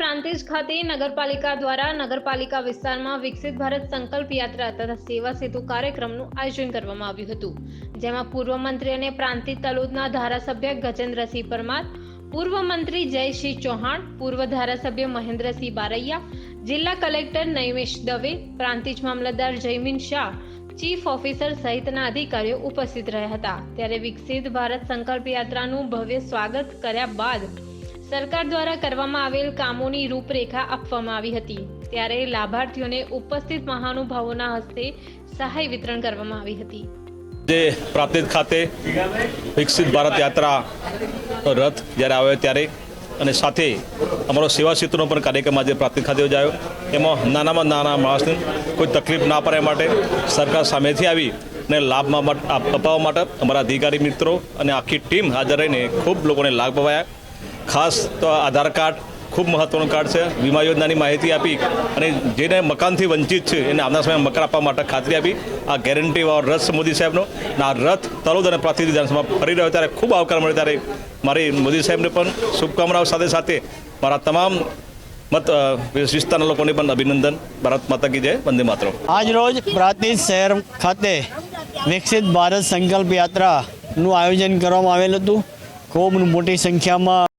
પ્રાંતિજ ખાતે નગરપાલિકા દ્વારા નગરપાલિકા વિસ્તારમાં વિકસિત ભારત સંકલ્પ યાત્રા તથા સેવા સેતુ કાર્યક્રમનું આયોજન કરવામાં આવ્યું હતું. જેમાં પૂર્વ મંત્રી અને પ્રાંતિજ તલોદના ધારાસભ્ય ગજેન્દ્રસિંહ પરમાર, પૂર્વ મંત્રી જયસિંહ ચૌહાણ, પૂર્વ ધારાસભ્ય મહેન્દ્રસિંહ બારૈયા, જિલ્લા કલેક્ટર નૈમેશ દવે, પ્રાંતિજ મામલતદાર જયમીન શાહ, ચીફ ઓફિસર સહિતના અધિકારીઓ ઉપસ્થિત રહ્યા હતા. ત્યારે વિકસિત ભારત સંકલ્પ યાત્રાનું ભવ્ય સ્વાગત કર્યા બાદ સરકાર દ્વારા કરવામાં આવેલ કામોની રૂપરેખા આપવામાં આવી હતી. ત્યારે લાભાર્થીઓને ઉપસ્થિત મહાનુભાવોના હસ્તે સહાય વિતરણ કરવામાં આવી હતી. જે પ્રાંતિજ ખાતે વિકસિત ભારત યાત્રા રથ જ્યારે આવ્યો ત્યારે અને સાથે અમારો સેવા સેતુનો પણ કાર્યક્રમ આજે પ્રાંતિજ ખાતે યોજાયો. એમાં નાનામાં નાના માણસને કોઈ તકલીફ ના પડે માટે સરકાર સામેથી આવી ને લાભમાં અપાવવા માટે અમારા અધિકારી મિત્રો અને આખી ટીમ હાજર રહીને ખૂબ લોકોને લાભ અપાયા. ખાસ તો આધાર કાર્ડ ખૂબ મહત્વનું કાર્ડ છે. વીમા યોજનાની માહિતી આપી અને જેને મકાનથી વંચિત છે, એને આવનાર સમયમાં મકાન આપવા માટે ખાતરી આપી. આ ગેરંટી વાળો રથ મોદી સાહેબનો. અને આ રથ તલોદ અને પ્રાંતિજ વિધાનસભામાં ફરી રહ્યો ત્યારે ખૂબ આવકાર મળે ત્યારે મારી મોદી સાહેબને પણ શુભકામનાઓ સાથે સાથે મારા તમામ મત વિસ્તારના લોકોને પણ અભિનંદન. ભારત માતા કી જય, વંદે માતરમ. આજ રોજ પ્રાંતિજ શહેર ખાતે વિકસિત ભારત સંકલ્પ યાત્રાનું આયોજન કરવામાં આવેલ હતું. ખૂબ મોટી સંખ્યામાં